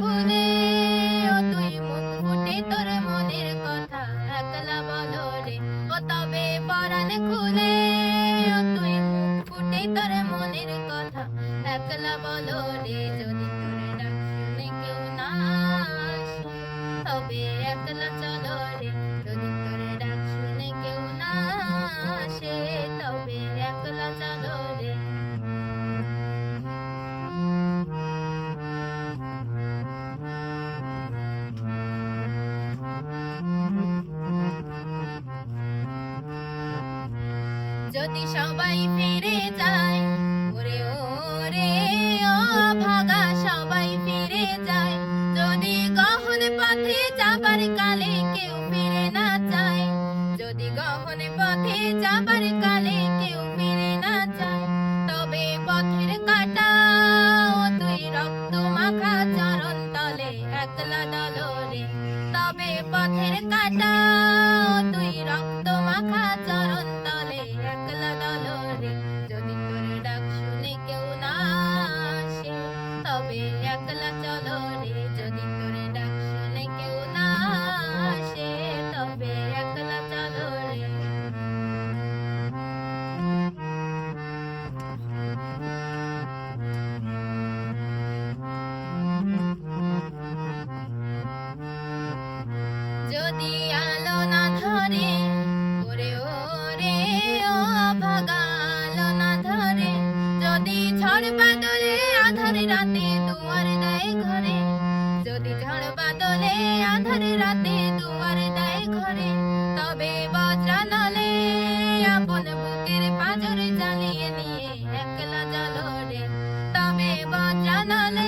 খুলে, ও তুই মুখ ফুটে তোর মনের কথা একলা বলো রে। ফুটে তোর মনের কথা একলা বলো রে। যদি যদি সবাই ফিরে যায়, ওরে ওরে ভাগা, সবাই ফিরে যায়। যদি গহন পথে যাবার কালে কেউ ফিরে না যায়, যদি গহন পথে যাবার কালে আধার রাতে দুয়ার দেয় ঘরে। যদি ঝড় বাদলে আধারে রাতে দুয়ার দেয় ঘরে, তবে বজ্রানলে আপন বুকের পাজর জ্বালিয়ে নিয়ে একলা জলো রে তবে বজ্রানলে আপন